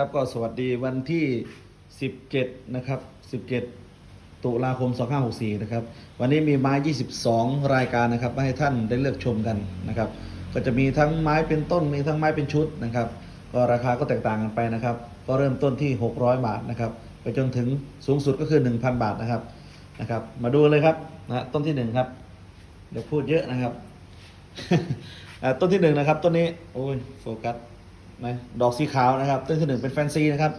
ครับก็สวัสดีวันที่ 17 นะครับ 17 ตุลาคม 2564 นะครับ วันนี้มีไม้ 22 รายการนะครับมาให้ท่านได้เลือกชมกันนะครับ ก็จะมีทั้งไม้เป็นต้นมีทั้งไม้เป็นชุดนะครับ ก็ราคาก็แตกต่างกันไปนะครับ ก็เริ่มต้นที่ 600 บาทนะครับ ไปจนถึงสูงสุดก็คือ 1,000 บาทนะครับนะครับ มาดูเลยครับนะต้นที่หนึ่งครับเดี๋ยวพูดเยอะนะครับต้นที่หนึ่งนะครับต้นนี้โอ้ยโฟกัส นะดอกสีขาวนะครับต้นที่หนึ่งเป็นแฟนซีนะครับ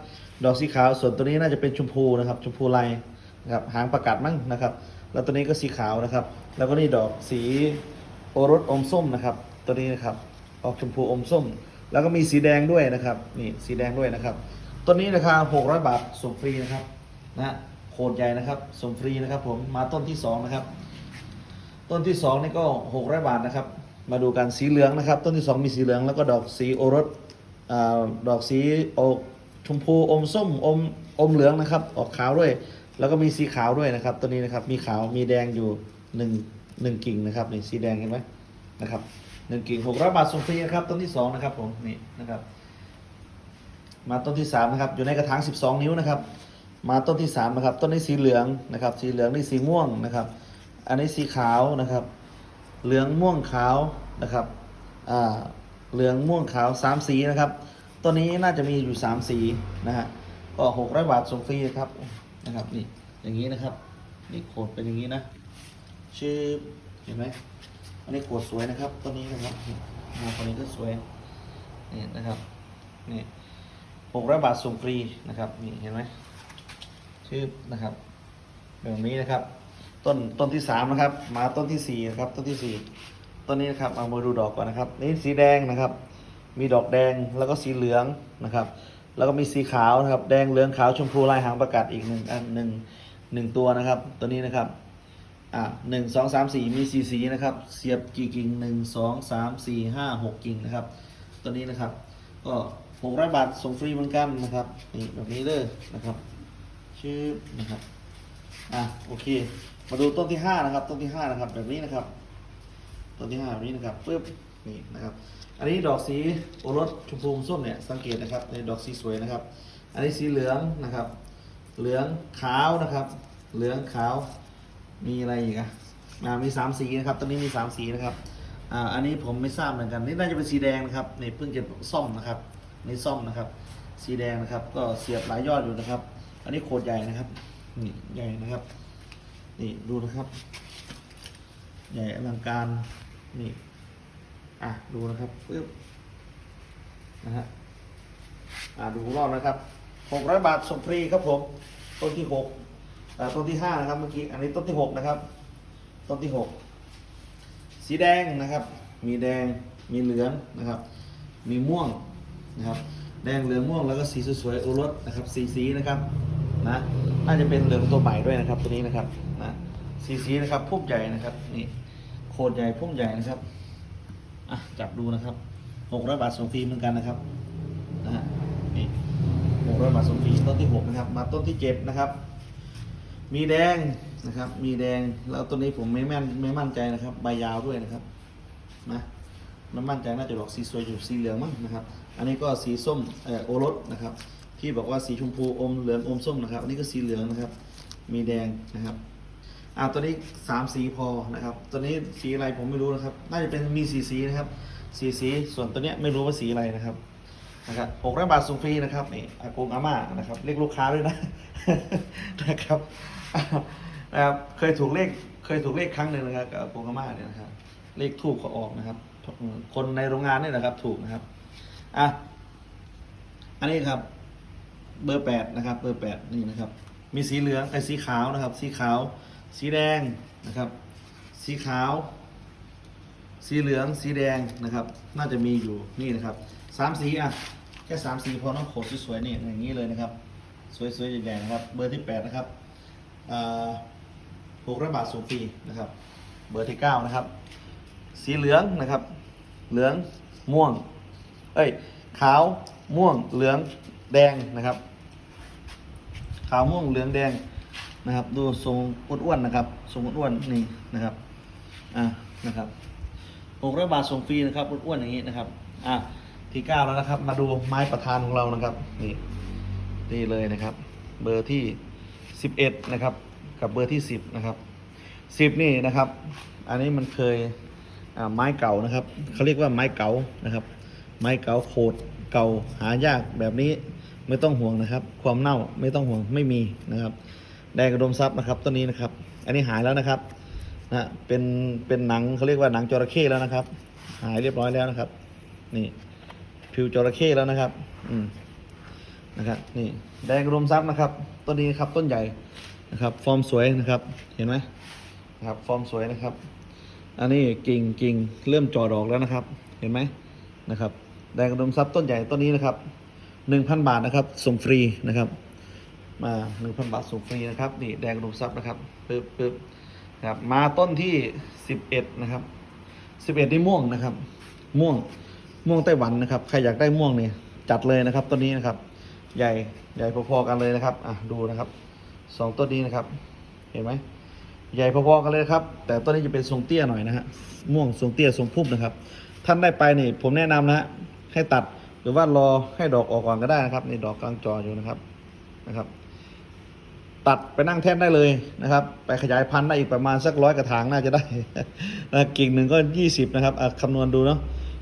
ดอกสีขาวส่วนตัวนี้น่าจะเป็นชมพูนะครับชมพูลายนะครับหางประกาศมั้งนะครับ แล้วตัวนี้ก็สีขาวนะครับ แล้วก็นี่ดอกสีโอรสอมส้มนะครับ ตัวนี้นะครับออกชมพูอมส้ม แล้วก็มีสีแดงด้วยนะครับนี่สีแดงด้วยนะครับต้นนี้ราคา600 บาทส่งฟรีนะครับนะโคตรใหญ่นะครับส่งฟรีนะครับ ผมมาต้นที่สองนะครับต้นที่สองนี่ก็หกร้อยบาทนะครับ มาดูกันสีเหลืองนะครับ ต้นที่สองมีสีเหลืองแล้วก็ดอกสีโอรส ดอกสีออกชมพูอมส้มอมอมเหลืองนะครับ ออกขาวด้วย แล้วก็มีสีขาวด้วยนะครับ ตัวนี้นะครับ มีขาวมีแดงอยู่หนึ่งหนึ่งกิ่งนะครับนี่สีแดงเห็นไหมนะครับหนึ่งกิ่งหกร้อยบาทส่งฟรีนะครับ ต้นที่สองนะครับผมนี่นะครับ มาต้นที่สามนะครับ อยู่ในกระถางสิบสองนิ้วนะครับ มาต้นที่สามนะครับ ต้นนี้สีเหลืองนะครับ สีเหลืองนี่สีม่วงนะครับ อันนี้สีขาวนะครับ เหลืองม่วงขาวนะครับ อ่า เหลืองม่วงขาวสามสีนะครับ ตัวนี้น่าจะมีอยู่สามสีนะฮะก็หกร้อยบาทส่งฟรีครับนะครับนี่อย่างนี้นะครับ นี่โคดเป็นอย่างนี้นะชื่อเห็นไหมอันนี้โคดสวยนะครับตัวนี้นะครับนี่มาตัวนี้ก็สวยนี่นะครับนี่หกร้อยบาทส่งฟรีนะครับนี่เห็นไหมชื่อนะครับแบบนี้นะครับ ต้นต้นที่สามนะครับ มาต้นที่สี่นะครับ ต้นที่สี่ ต้นนี้นะครับเอามาดูดอกก่อนนะครับ นี่สีแดงนะครับ มีดอกแดงแล้วก็สีเหลืองนะครับ แล้วก็มีสีขาวนะครับ แดงเหลืองขาวชมพูลายหางประกาศอีกหนึ่งอันหนึ่งหนึ่งตัวนะครับ ตัวนี้นะครับอ่าหนึ่งสองสามสี่มีสีสีนะครับ เสียบกี่กิ่งหนึ่งสองสามสี่ห้าหกกิ่งนะครับ ตัวนี้นะครับ ก็หกร้อยบาทส่งฟรีเหมือนกันนะครับนี่แบบนี้เลยนะครับ ชื่อนะครับอะโอเค มาดูต้นที่ห้านะครับ ต้นที่ห้านะครับ แบบนี้นะครับ ต้นที่ห้าแบบนี้นะครับปึ๊บนี่นะครับ อันนี้ดอกสีโอรสชมพูส้มเนี่ยสังเกตนะครับในดอกสีสวยนะครับ อันนี้สีเหลืองนะครับ เหลืองขาวนะครับ เหลืองขาวมีอะไรอีกอะอ่ามีสามสีนะครับตอนนี้มีสามสีนะครับอ่าอันนี้ผมไม่ทราบเหมือนกันนี่น่าจะเป็นสีแดงนะครับนี่เพิ่งจะซ่อมนะครับนี่ซ่อมนะครับ สีแดงนะครับ ก็เสียบหลายยอดอยู่นะครับ อันนี้โคตรใหญ่นะครับนี่ใหญ่นะครับ นี่ดูนะครับ ใหญ่อลังการ นี่ อะ ดูนะครับปึ๊บนะฮะ อ่าดูรอบนะครับหกร้อยบาทส่งฟรีครับผม ต้นที่หกต้นที่ห้านะครับเมื่อกี้ อันนี้ต้นที่หกนะครับ ต้นที่หก สีแดงนะครับ มีแดง มีเหลืองนะครับ มีม่วงนะครับ แดงเหลืองม่วงแล้วก็สีสวยๆ โอรสนะครับ สีสีนะครับนะน่าจะเป็นเหลืองตัวใหม่ด้วยนะครับ ตัวนี้นะครับนะสีสีนะครับพุ่มใหญ่นะครับ นี่ โคตรใหญ่พุ่มใหญ่นะครับอะจับดูนะครับหกร้อยบาทส่งฟรีเหมือนกันนะครับนะฮะนี่หกร้อยบาทส่งฟรีต้นที่หกนะครับ มาต้นที่เจ็ดนะครับ มีแดงนะครับ มีแดงแล้วต้นนี้ผมไม่แม่นไม่มั่นใจนะครับ ใบยาวด้วยนะครับนะไม่มั่นใจน่าจะดอกสีสวยอยู่สีเหลืองมั้งนะครับ อันนี้ก็สีส้มเออโอรสนะครับ ที่บอกว่าสีชมพูอมเหลืองอมส้มนะครับ อันนี้ก็สีเหลืองนะครับ มีแดงนะครับ อ่าตัวนี้สามสีพอนะครับ ตัวนี้สีอะไรผมไม่รู้นะครับ น่าจะเป็นมีสีสีนะครับสีสี ส่วนตัวเนี้ยไม่รู้ว่าสีอะไรนะครับ นะครับหกร้อยบาทส่งฟรีนะครับนี่อากงอาม่านะครับ เรียกลูกค้าด้วยนะ นะครับนะครับ เคยถูกเลข เคยถูกเลขครั้งหนึ่งนะครับกับอากงอาม่าเนี่ยนะครับ เลขทูบเขาออกนะครับ คนในโรงงานนี่นะครับ ถูกนะครับ อะ อันนี้ครับ เบอร์แปดนะครับ เบอร์แปดนี่นะครับ มีสีเหลืองไอ้สีขาวนะครับ สีขาว สีแดงนะครับ สีขาว สีเหลือง สีแดงนะครับ น่าจะมีอยู่นี่นะครับสามสีอะแค่สามสีพอน้องโขดสวยๆนี่อย่างนี้เลยนะครับ สวยๆใหญ่ๆนะครับ เบอร์ที่แปดนะครับหกร้อยบาทสูงฟรีนะครับ เบอร์ที่เก้านะครับ สีเหลืองนะครับ เหลืองม่วง เอ้ย ขาวม่วงเหลืองแดงนะครับ ขาวม่วงเหลืองแดง นะครับ ดูทรงอ้วนๆนะครับทรงอ้วนๆนี่นะครับอะนะครับหกร้อยบาทส่งฟรีนะครับอ้วนๆอย่างนี้นะครับอะที่เก้าแล้วนะครับ มาดูไม้ประธานของเรานะครับนี่นี่เลยนะครับ เบอร์ที่สิบเอ็ดนะครับ กับเบอร์ที่สิบนะครับสิบนี่นะครับ อันนี้มันเคยอ่าไม้เก่านะครับเขาเรียกว่าไม้เก่านะครับ ไม้เก่าโคดเก่าหายากแบบนี้ไม่ต้องห่วงนะครับ ความเน่าไม่ต้องห่วงไม่มีนะครับ แดงกระดมทรัพย์นะครับต้นนี้นะครับ อันนี้หายแล้วนะครับนะเป็นเป็นหนังเขาเรียกว่าหนังจระเข้แล้วนะครับ หายเรียบร้อยแล้วนะครับ นี่ผิวจระเข้แล้วนะครับ อืมนะครับนี่แดงกระดมทรัพย์นะครับต้นนี้ครับต้นใหญ่นะครับ ฟอร์มสวยนะครับ เห็นไหมนะครับฟอร์มสวยนะครับ อันนี้กิ่งกิ่งเริ่มจ่อดอกแล้วนะครับ เห็นไหมนะครับ แดงกระดมทรัพย์ต้นใหญ่ต้นนี้นะครับหนึ่งพันบาทนะครับส่งฟรีนะครับ มาหนึ่งพันบาทส่งฟรีนะครับ นี่แดงระดมทรัพย์นะครับปึ๊บปึ๊บนะครับมาต้นที่สิบเอ็ดนะครับสิบเอ็ดนี่ม่วงนะครับ ม่วงม่วงไต้หวันนะครับ ใครอยากได้ม่วงเนี่ยจัดเลยนะครับต้นนี้นะครับ ใหญ่ใหญ่พอๆกันเลยนะครับอะดูนะครับสองต้นนี้นะครับ เห็นไหมใหญ่พอๆกันเลยครับ แต่ต้นนี้จะเป็นทรงเตี้ยหน่อยนะฮะม่วงทรงเตี้ยทรงพุ่มนะครับ ท่านได้ไปนี่ผมแนะนำนะฮะให้ตัดหรือว่ารอให้ดอกออกก่อนก็ได้นะครับนี่ดอกกลางจออยู่นะครับนะครับ ตัดไปนั่งแท่นได้เลยนะครับ ไปขยายพันธุ์ได้อีกประมาณสักร้อยกระถางน่าจะได้นะกิ่งหนึ่งก็ยี่สิบนะครับคำนวณดูเนาะ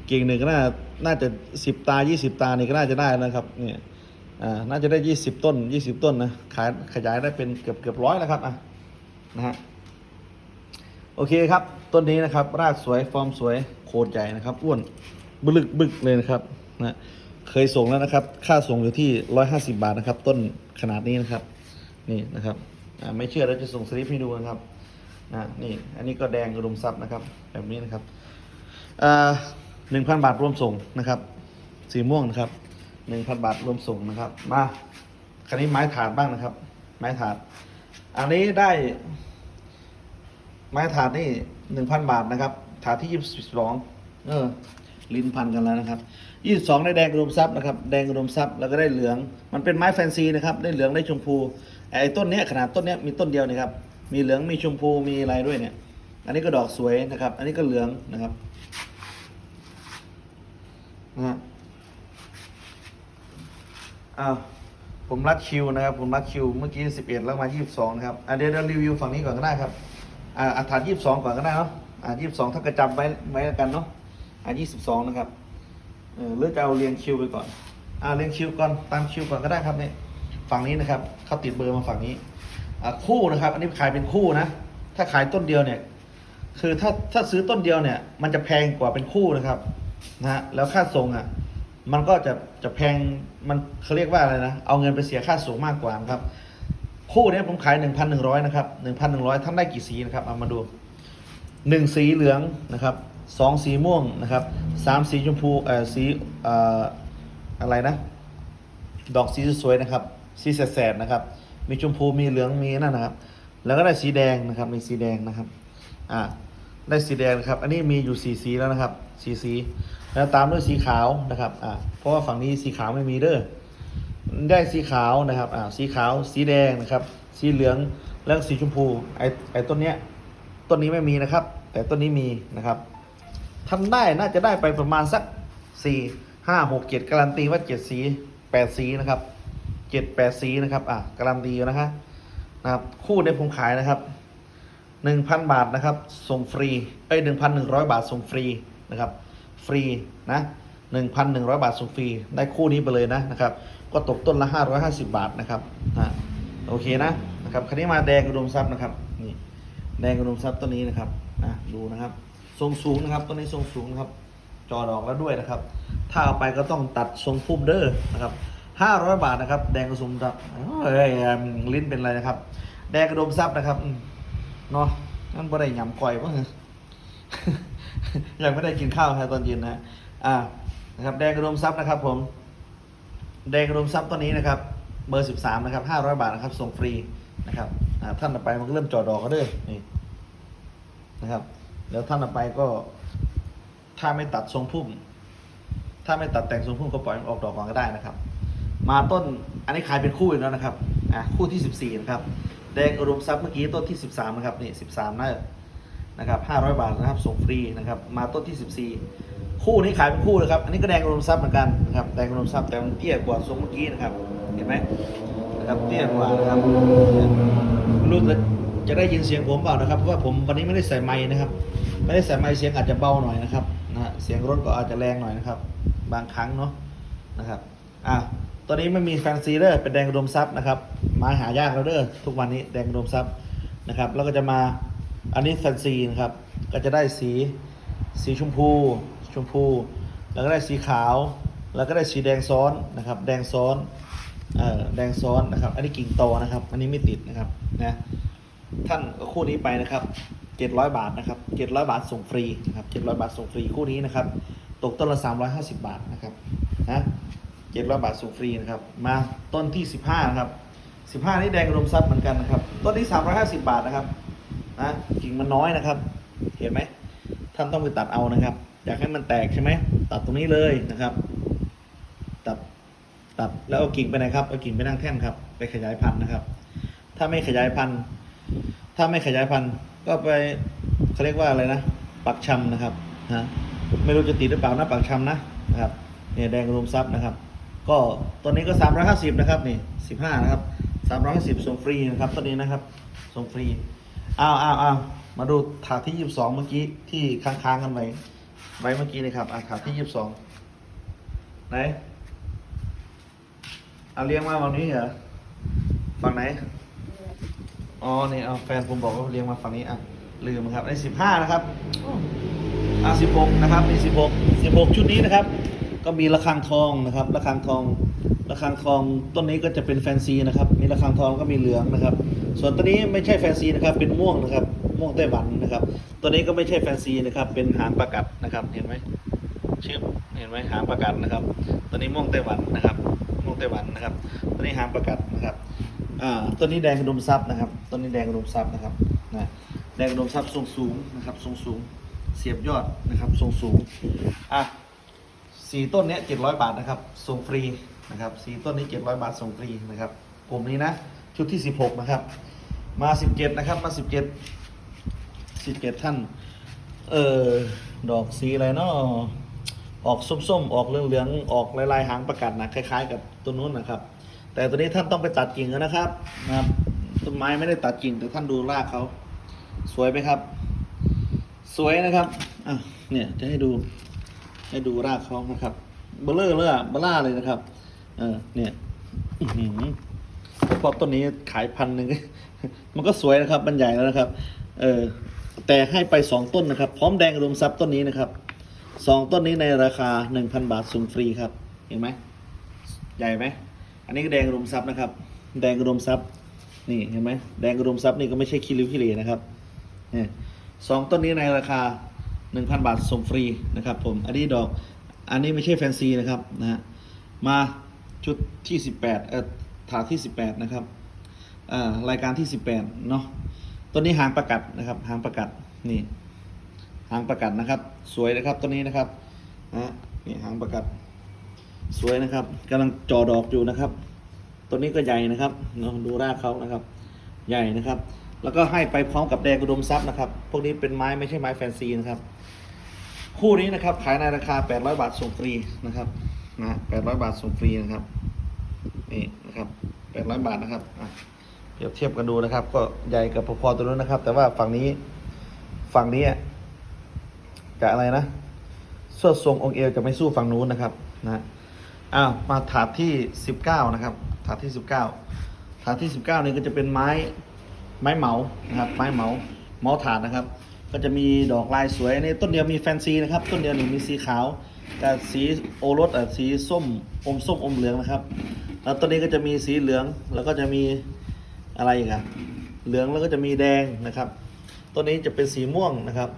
กิ่งหนึ่งก็น่าน่าจะสิบตายี่สิบตานี่ก็น่าจะได้นะครับเนี่ยน่าจะได้ยี่สิบต้นยี่สิบต้นนะขายขยายได้เป็นเกือบเกือบร้อยแล้วครับอะนะฮะโอเคครับต้นนี้นะครับรากสวยฟอร์มสวยโคตรใหญ่นะครับอ้วนบึกบึกเลยนะครับนะเคยส่งแล้วนะครับ ค่าส่งอยู่ที่ร้อยห้าสิบาทนะครับ ต้นขนาดนี้นะครับ นี่นะครับไม่เชื่อเราจะส่งสลิปให้ดูนะครับนะนี่อันนี้ก็แดงกระดุมซับนะครับ แบบนี้นะครับหนึ่งพันบาทรวมส่งนะครับ สีม่วงนะครับหนึ่งพันบาทรวมส่งนะครับ มาคันนี้ไม้ถาดบ้างนะครับ ไม้ถาด อันนี้ได้ไม้ถาดนี่หนึ่งพันบาทนะครับ ถาดที่ยี่สิบสองเออลิ้นพันกันแล้วนะครับยี่สิบสองได้แดงกระดมซับนะครับ แดงกระดมซับแล้วก็ได้เหลือง มันเป็นไม้แฟนซีนะครับ ได้เหลืองได้ชมพู ไอ้ต้นเนี้ยขนาดต้นเนี้ยมีต้นเดียวนะครับ มีเหลืองมีชมพูมีอะไรด้วยเนี่ย อันนี้ก็ดอกสวยนะครับ อันนี้ก็เหลืองนะครับนะฮะอ้าวผมรัดคิวนะครับ ผมรัดคิวเมื่อกี้สิบเอ็ดแล้วมายี่สิบสองนะครับอะเดี๋ยวเรารีวิวฝั่งนี้ก่อนก็ได้ครับอ่าอะฐานยี่สิบสองก่อนก็ได้เนาะอ่ายี่สิบสองถ้ากระจำไว้ไว้แล้วกันเนาะอ่ายี่สิบสองนะครับเออหรือจะเอาเรียงคิวไปก่อนอ่าเรียงคิวก่อนตามคิวก่อนก็ได้ครับเนี่ย ฝั่งนี้นะครับเขาติดเบอร์มาฝั่งนี้คู่นะครับ อันนี้ขายเป็นคู่นะ ถ้าขายต้นเดียวเนี่ย คือถ้าถ้าซื้อต้นเดียวเนี่ย มันจะแพงกว่าเป็นคู่นะครับนะฮะแล้วค่าส่งอะ มันก็จะจะแพงมันเขาเรียกว่าอะไรนะเอาเงินไปเสียค่าส่งมากกว่านะครับ คู่นี้ผมขายหนึ่งพันหนึ่งร้อยนะครับหนึ่งพันหนึ่งร้อยท่านได้กี่สีนะครับเอามาดูหนึ่งสีเหลืองนะครับสองสีม่วงนะครับสามสีชมพูเอ่อสีเอ่ออะไรนะ ดอกสีสวยๆนะครับ สีแสดๆนะครับ มีชมพูมีเหลืองมีนั่นนะครับ แล้วก็ได้สีแดงนะครับมีสีแดงนะครับอ่าได้สีแดงนะครับ อันนี้มีอยู่สีสีแล้วนะครับสีสีแล้วตามด้วยสีขาวนะครับอ่าเพราะว่าฝั่งนี้สีขาวไม่มีเด้อได้สีขาวนะครับอ่าสีขาวสีแดงนะครับ สีเหลืองแล้วก็สีชมพูไอไอต้นเนี้ยต้นนี้ไม่มีนะครับ แต่ต้นนี้มีนะครับทำได้น่าจะได้ไปประมาณสักสี่ห้าหกเจ็ดการันตีว่าเจ็ดสีแปดสีนะครับ เจ็ดแปดสีนะครับ อะการันตีอยู่นะฮะนะครับ คู่ในผมขายนะครับหนึ่งพันบาทนะครับส่งฟรีเอ้ยหนึ่งพันหนึ่งร้อยบาทส่งฟรีนะครับ ฟรีนะหนึ่งพันหนึ่งร้อยบาทส่งฟรีได้คู่นี้ไปเลยนะนะครับ ก็ตกต้นละห้าร้อยห้าสิบบาทนะครับนะโอเคนะนะครับคันนี้มาแดงอุดมทรัพย์นะครับนี่แดงกระดุมทรัพย์ต้นนี้นะครับนะดูนะครับทรงสูงนะครับต้นนี้ทรงสูงนะครับ จอดอกแล้วด้วยนะครับ ถ้าเอาไปก็ต้องตัดทรงพุ่มเด้อนะครับ ห้าร้อยบาทนะครับ แดงกระดุมทรัพย์เอ้ยลิ้นเป็นไรนะครับ แดงกระดมทรัพย์นะครับเนาะนั่นบ่ได้ยำก่อยป่ะยังไม่ได้กินข้าวครับตอนเย็นนะอ่านะครับ แดงกระดมทรัพย์นะครับ ผม แดงกระดมทรัพย์ตัวนี้นะครับเบอร์สิบสามนะครับห้าร้อยบาทนะครับ ส่งฟรีนะครับท่านต่อไปมันก็เริ่มจอดอกก็เด้อนี่นะครับ แล้วท่านต่อไปก็ ถ้าไม่ตัดทรงพุ่ม ถ้าไม่ตัดแต่งทรงพุ่มก็ปล่อยมันออกดอกก่อนก็ได้นะครับ มาต้นอันนี้ขายเป็นคู่อีกแล้วนะครับอ่าคู่ที่สิบสี่นะครับ แดงอุดมทรัพย์เมื่อกี้ต้นที่สิบสามนะครับนี่สิบสามน่านะครับ500 บาทนะครับส่งฟรีนะครับ มาต้นที่ 14 คู่นี้ขายเป็นคู่เลยครับ อันนี้ก็แดงอุดมทรัพย์เหมือนกันนะครับแดงอุดมทรัพย์แต่มันเตี้ยกว่าทรงเมื่อกี้นะครับเห็นไหมนะครับเตี้ยกว่านะครับรู้จะจะได้ยินเสียงผมเปล่านะครับเพราะว่าผมวันนี้ไม่ได้ใส่ไม้นะครับ ไม่ได้ใส่ไม้เสียงอาจจะเบาหน่อยนะครับนะฮะเสียงรถก็อาจจะแรงหน่อยนะครับ บางครั้งเนาะนะครับอะ ตัวนี้ไม่มีแฟนซีเดอร์เป็นแดงอุดมทรัพย์นะครับไม้หายากแล้วเด้อทุกวันนี้แดงอุดมทรัพย์นะครับ แล้วก็จะมาอันนี้แฟนซีนะครับ ก็จะได้สีสีชมพู ชมพู แล้วก็ได้สีขาว แล้วก็ได้สีแดงซ้อนนะครับ แดงซ้อนเอ่อแดงซ้อนนะครับ อันนี้กิ่งโตนะครับ อันนี้ไม่ติดนะครับนะท่านก็คู่นี้ไปนะครับ700บาทนะครับ700บาทส่งฟรีนะครับ700บาทส่งฟรีคู่นี้นะครับ ตกต้นละ350บาทนะครับนะ 700บาทส่งฟรีนะครับ มาต้นที่15นะครับ15นี่แดงอุดมทรัพย์เหมือนกันนะครับ ต้นนี้350บาทนะครับนะกิ่งมันน้อยนะครับ เห็นไหมท่านต้องไปตัดเอานะครับ อยากให้มันแตกใช่ไหมตัดตรงนี้เลยนะครับ ตัดตัดแล้วเอากิ่งไปไหนครับเอากิ่งไปนั่งแท่นครับ ไปขยายพันธุ์นะครับ ถ้าไม่ขยายพันธุ์ ถ้าไม่ขยายพันธุ์ก็ไปเขาเรียกว่าอะไรนะปักชำนะครับฮะไม่รู้จะติดหรือเปล่านะปักชำนะนะครับเนี่ยแดงรวมทรัพย์นะครับ ก็ตัวนี้ก็ 350 นะครับนี่ 15 นะครับ 350ส่งฟรีนะครับตัวนี้นะครับส่งฟรีอ้าวอ้าวอ้าวมาดูถาดที่ 22 เมื่อกี้ที่ค้างๆกันไว้ไว้เมื่อกี้นะครับอะถาดที่ 22 ไหนเอาเลี้ยงมาวันนี้เหรอฝั่งไหนอ๋อนี่เอาแฟนผมบอกว่าเลี้ยงมาฝั่งนี้อะลืมครับในสิบห้านะครับอะสิบหกนะครับนี่สิบหกสิบหกชุดนี้นะครับ ก็มีระฆังทองนะครับระฆังทองระฆังทองต้นนี้ก็จะเป็นแฟนซีนะครับ มีระฆังทองก็มีเหลืองนะครับ ส่วนตัวนี้ไม่ใช่แฟนซีนะครับ เป็นม่วงนะครับ ม่วงไต้หวันนะครับ ตัวนี้ก็ไม่ใช่แฟนซีนะครับ เป็นหางประกัดนะครับ เห็นไหมชื่อเห็นไหมหางประกัดนะครับ ตัวนี้ม่วงไต้หวันนะครับ ม่วงไต้หวันนะครับ ตัวนี้หางประกัดนะครับอ่าต้นนี้แดงกระดุมทรัพย์นะครับต้นนี้แดงกระดุมทรัพย์นะครับนะแดงกระดุมทรัพย์ทรงสูงนะครับทรงสูง เสียบยอดนะครับทรงสูงอะ สี่ต้นเนี้ยเจ็ดร้อยบาทนะครับ ส่งฟรีนะครับสี่ต้นนี้เจ็ดร้อยบาทส่งฟรีนะครับกลุ่มนี้นะ ชุดที่สิบหกนะครับ มาสิบเจ็ดนะครับ มาสิบเจ็ดสิบเจ็ดท่าน เออดอกสีอะไรเนาะออกส้มๆ ออกเหลืองๆ ออกลายๆ หางประกัดนะคล้าย ๆ กับตัวนู้นนะครับ แต่ตัวนี้ท่านต้องไปตัดกิ่งแล้วนะครับนะครับต้นไม้ไม่ได้ตัดกิ่งแต่ท่านดูรากเขาสวยไหมครับ สวยนะครับอะเนี่ยจะให้ดู ให้ดูรากเขานะครับเบลเลอร์เลยอะเบล่าเลยนะครับ เออเนี่ยอื้อหือเพาะต้นนี้ขายพันหนึ่งมันก็สวยนะครับมันใหญ่แล้วนะครับ เออแต่ให้ไปสองต้นนะครับ พร้อมแดงรวมทรัพย์ต้นนี้นะครับสองต้นนี้ในราคาหนึ่งพันบาทส่งฟรีครับ เห็นไหมใหญ่ไหมอันนี้ก็แดงรวมทรัพย์นะครับ แดงรวมทรัพย์นี่เห็นไหมแดงรวมทรัพย์นี่ก็ไม่ใช่คิริวคิเลนะครับเนี่ยสองต้นนี้ในราคา หนึ่งพันบาทส่งฟรีนะครับผมอันนี้ดอกอันนี้ไม่ใช่แฟนซีนะครับนะฮะมาชุดที่สิบแปดเอ่อถาดที่สิบแปดนะครับอ่ารายการที่สิบแปดเนาะตัวนี้หางประกัดนะครับ หางประกัดนี่หางประกัดนะครับ สวยนะครับตัวนี้นะครับนะนี่หางประกัด สวยนะครับกำลังจอดอกอยู่นะครับ ตัวนี้ก็ใหญ่นะครับเนาะดูรากเขานะครับ ใหญ่นะครับ แล้วก็ให้ไปพร้อมกับแดงอุดมทรัพย์นะครับ พวกนี้เป็นไม้ไม่ใช่ไม้แฟนซีนะครับ คู่นี้นะครับขายในราคา 800 บาทส่งฟรีนะครับนะ800 บาทส่งฟรีนะครับ นี่นะครับ 800 บาทนะครับเปรียบเทียบกันดูนะครับ ก็ใหญ่กับพอๆตัวนู้นนะครับ แต่ว่าฝั่งนี้ฝั่งนี้อะจะอะไรนะส่วนทรงองค์เอวจะไม่สู้ฝั่งนู้นนะครับนะอ้าวมาถาดที่ 19 นะครับ ถาดที่ 19 ถาดที่ 19นี่ก็จะเป็นไม้ ไม้เหมานะครับไม้เหมาเมาถาดนะครับ ก็จะมีดอกลายสวยในต้นเดียวมีแฟนซีนะครับ ต้นเดียวนี่มีสีขาวกับสีโอรสอะสีส้มอมส้มอมเหลืองนะครับ แล้วต้นนี้ก็จะมีสีเหลืองแล้วก็จะมีอะไรอีกอะเหลืองแล้วก็จะมีแดงนะครับต้นนี้จะเป็นสีม่วงนะครับ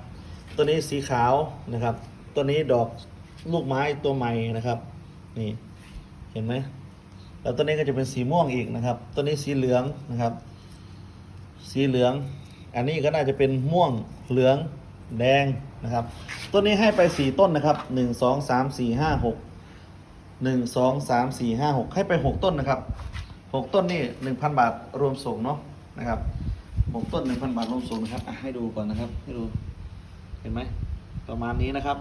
ตัวนี้สีขาวนะครับตัวนี้ดอกลูกไม้ตัวใหม่นะครับนี่เห็นไหมแล้วตัวนี้ก็จะเป็นสีม่วงอีกนะครับตัวนี้สีเหลืองนะครับ สีเหลือง อันนี้ก็น่าจะเป็นม่วงเหลืองแดงนะครับ ต้นนี้ให้ไปสี่ต้นนะครับหนึ่งสองสามสี่ห้าหกหนึ่งสองสามสี่ห้าหกให้ไปหกต้นนะครับหกต้นนี่หนึ่งพันบาทรวมส่งเนาะนะครับหกต้นหนึ่งพันบาทรวมส่งนะครับให้ดูก่อนนะครับให้ดูเห็นไหมประมาณนี้นะครับ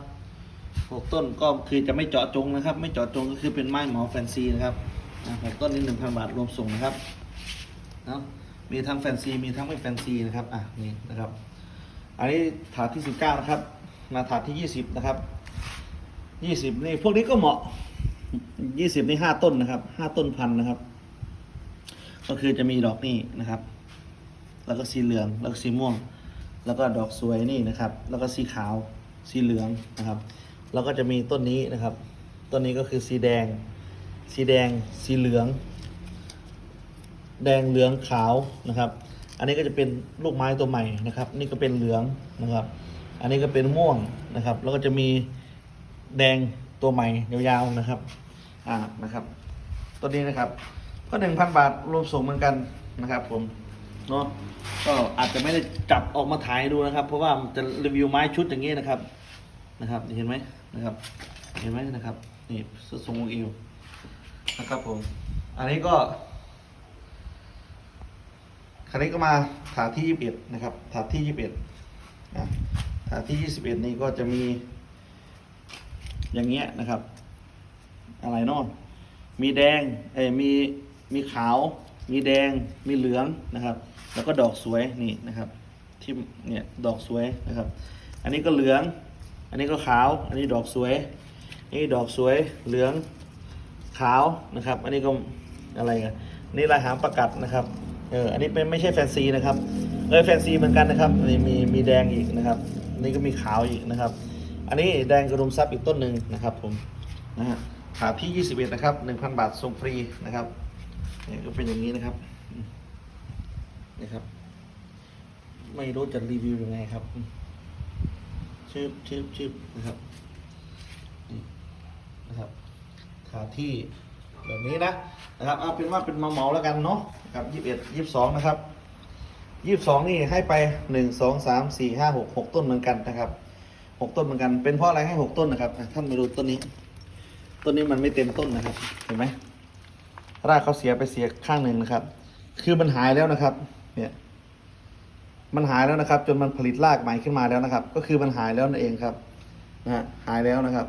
หกต้นก็คือจะไม่เจาะจงนะครับ ไม่เจาะจงก็คือเป็นไม้หมอแฟนซีนะครับอ่าหกต้นนี้หนึ่งพันบาทรวมส่งนะครับเนาะ มีทั้งแฟนซีมีทั้งไม่แฟนซีนะครับอะนี่นะครับ อันนี้ถาดที่สิบเก้านะครับ มาถาดที่ยี่สิบนะครับยี่สิบนี่พวกนี้ก็เหมาะยี่สิบนี่ห้าต้นนะครับห้าต้นพันนะครับ ก็คือจะมีดอกนี่นะครับ แล้วก็สีเหลืองแล้วก็สีม่วง แล้วก็ดอกสวยนี่นะครับ แล้วก็สีขาวสีเหลืองนะครับ แล้วก็จะมีต้นนี้นะครับ ต้นนี้ก็คือสีแดง สีแดงสีเหลือง แดงเหลืองขาวนะครับ อันนี้ก็จะเป็นลูกไม้ตัวใหม่นะครับ นี่ก็เป็นเหลืองนะครับ อันนี้ก็เป็นม่วงนะครับ แล้วก็จะมีแดงตัวใหม่ยาวๆนะครับ อ่านะครับ ตัวนี้นะครับ ก็หนึ่งพันบาทรวมส่งเหมือนกันนะครับ ผมเนาะก็อาจจะไม่ได้จับออกมาถ่ายดูนะครับ เพราะว่าจะรีวิวไม้ชุดอย่างนี้นะครับนะครับเห็นไหมนะครับ เห็นไหมนะครับนี่สุดทรงอิวนะครับผม อันนี้ก็ คราวนี้ก็มาถาที่ยี่สิบเอ็ดนะครับ ถาที่ยี่สิบเอ็ดนะถาที่ยี่สิบเอ็ดนี่ก็จะมี อย่างเงี้ยนะครับ อะไรนอนมีแดง เอ้ยมี มีขาว มีแดง มีเหลืองนะครับ แล้วก็ดอกสวยนี่นะครับ ที่ เนี่ย ดอกสวยนะครับ อันนี้ก็เหลือง อันนี้ก็ขาว อันนี้ดอกสวย นี่ดอกสวย เหลือง ขาวนะครับ อันนี้ก็อะไรกันนี่ลายหางประกัดนะครับ เออ อันนี้เป็นไม่ใช่แฟนซีนะครับ เออแฟนซีเหมือนกันนะครับ อันนี้มีมีแดงอีกนะครับ นี่ก็มีขาวอีกนะครับ อันนี้แดงกระดุมซับอีกต้นหนึ่งนะครับ ผม นะฮะถาที่ 21 นะครับ 1,000 บาทส่งฟรีนะครับนี่ก็เป็นอย่างนี้นะครับนี่ครับ ไม่รู้จะรีวิวยังไงครับ ชืบชืบชืบนะครับ นี่นะครับถาที่ แบบนี้นะนะครับเอาเป็นว่าเป็นมาเหมาแล้วกันเนาะนะครับ21 22นะครับ22นี่ให้ไป1 2 3 4 5 6 6ต้นเหมือนกันนะครับ6ต้นเหมือนกัน เป็นเพราะอะไรให้6ต้นนะครับ ท่านมาดูต้นนี้ ต้นนี้มันไม่เต็มต้นนะครับ เห็นไหมรากเขาเสียไปเสียข้างหนึ่งนะครับ คือมันหายแล้วนะครับ เนี่ย มันหายแล้วนะครับ จนมันผลิตรากใหม่ขึ้นมาแล้วนะครับ ก็คือมันหายแล้วนั่นเองครับนะฮะหายแล้วนะครับ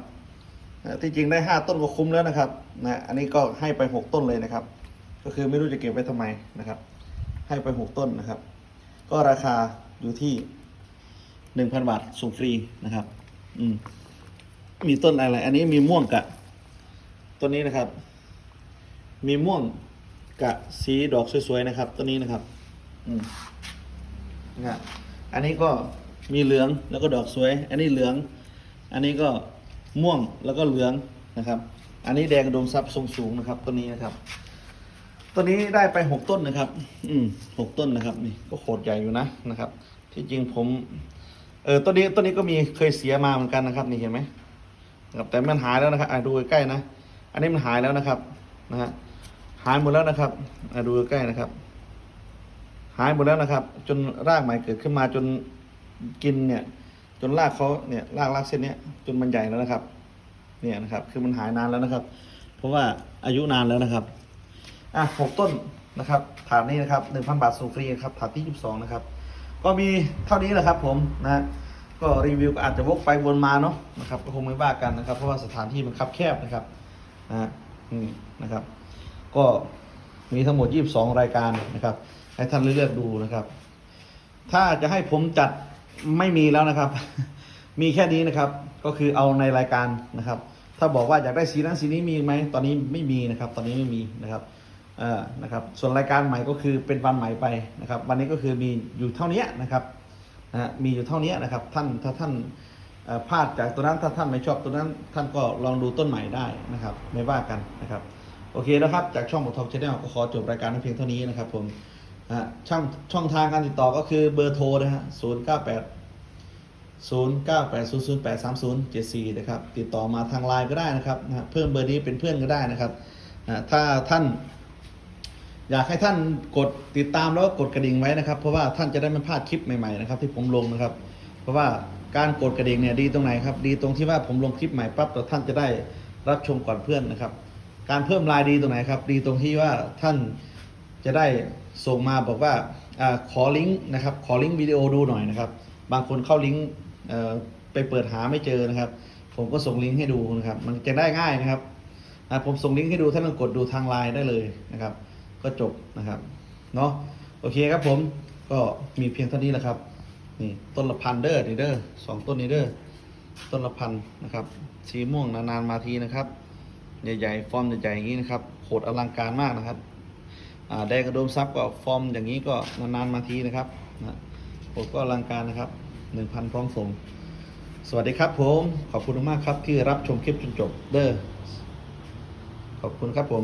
ที่จริงได้ห้าต้นก็คุ้มแล้วนะครับนะอันนี้ก็ให้ไปหกต้นเลยนะครับ ก็คือไม่รู้จะเก็บไว้ทำไมนะครับ ให้ไปหกต้นนะครับ ก็ราคาอยู่ที่หนึ่งพันบาทส่งฟรีนะครับ อืมมีต้นอะไร อันนี้มีม่วงกับต้นนี้นะครับ มีม่วงกับสีดอกสวยๆนะครับต้นนี้นะครับ อืมนะอันนี้ก็มีเหลืองแล้วก็ดอกสวย อันนี้เหลือง อันนี้ก็ ม่วงแล้วก็เหลืองนะครับ อันนี้แดงดมทรัพย์ทรงสูงนะครับต้นนี้นะครับต้นนี้ได้ไปหกต้นนะครับ อืมหกต้นนะครับ นี่ก็โขดใหญ่อยู่นะนะครับ ที่จริงผมเออต้นนี้ต้นนี้ก็มีเคยเสียมาเหมือนกันนะครับ นี่เห็นไหมครับแต่มันหายแล้วนะครับดูใกล้ๆนะ อันนี้มันหายแล้วนะครับนะฮะหายหมดแล้วนะครับอดูใกล้นะครับ หายหมดแล้วนะครับ จนรากใหม่เกิดขึ้นมาจนกินเนี่ย จนรากเขาเนี่ยรากรากเส้นเนี้ยจนมันใหญ่แล้วนะครับ เนี่ยนะครับ คือมันหายนานแล้วนะครับ เพราะว่าอายุนานแล้วนะครับ อะหกต้นนะครับถาดนี้นะครับหนึ่งพันบาทส่งฟรีครับถาดที่ยี่สิบสองนะครับ ก็มีเท่านี้แหละครับผมนะก็รีวิวอาจจะวกไปวนมาเนาะนะครับก็คงไม่ว่ากันนะครับ เพราะว่าสถานที่มันคับแคบนะครับนะฮะอืมนะครับ ก็มีทั้งหมด 22 รายการนะครับ ให้ท่านเลือกดูนะครับ ถ้าจะให้ผมจัด ไม่มีแล้วนะครับ มีแค่นี้นะครับ ก็คือเอาในรายการนะครับ ถ้าบอกว่าอยากได้สีนั้นสีนี้มีไหมตอนนี้ไม่มีนะครับ ตอนนี้ไม่มีนะครับเอ่อนะครับ ส่วนรายการใหม่ก็คือเป็นวันใหม่ไปนะครับ วันนี้ก็คือมีอยู่เท่านี้นะครับนะฮะมีอยู่เท่านี้นะครับ ท่านถ้าท่านพลาดจากตัวนั้นถ้าท่านไม่ชอบตัวนั้น ท่านก็ลองดูต้นใหม่ได้นะครับ ไม่ว่ากันนะครับ โอเคนะครับ จากช่องบททองชาแนลก็ขอจบรายการเพียงเท่านี้นะครับผม ฮะช่องช่องทางการติดต่อก็คือเบอร์โทรนะฮะศูนย์เก้าแปดศูนย์เก้าแปดศูนย์ศูนย์แปดสามศูนย์เจ็ดสี่นะครับ ติดต่อมาทางไลน์ก็ได้นะครับนะเพิ่มเบอร์นี้เป็นเพื่อนก็ได้นะครับนะถ้าท่าน อยากให้ท่านกดติดตามแล้วก็กดกระดิ่งไว้นะครับ เพราะว่าท่านจะได้ไม่พลาดคลิปใหม่ๆนะครับ ที่ผมลงนะครับ เพราะว่าการกดกระดิ่งเนี่ยดีตรงไหนครับ ดีตรงที่ว่าผมลงคลิปใหม่ปั๊บแล้วท่านจะได้รับชมก่อนเพื่อนนะครับ การเพิ่มรายดีตรงไหนครับ ดีตรงที่ว่าท่าน จะได้ส่งมาบอกว่าอขอลิงก์นะครับขอลิงก์วิดีโอดูหน่อยนะครับ บางคนเข้าลิงก์ไปเปิดหาไม่เจอนะครับ ผมก็ส่งลิงก์ให้ดูนะครับ มันจะได้ง่ายนะครับผมส่งลิงก์ให้ดูท่านกดดูทางไลน์ได้เลยนะครับ ก็จบนะครับเนาะโอเคครับผมก็มีเพียงเท่านี้แหละครับนี่ต้นละพันเด้อนี่เด้อสองต้นนี้เด้อต้นละพันนะครับ สีม่วงนานๆมาทีนะครับ ใหญ่ๆฟอร์มใหญ่ๆอย่างนี้นะครับโหดอลังการมากนะครับ แดงกระโดมซับก็ฟอร์มอย่างนี้ก็นานๆมาทีนะครับนะผมก็อลังการนะครับหนึ่งพันพร้อมส่ง สวัสดีครับผม ขอบคุณมากครับที่รับชมคลิปจนจบเด้อขอบคุณครับผม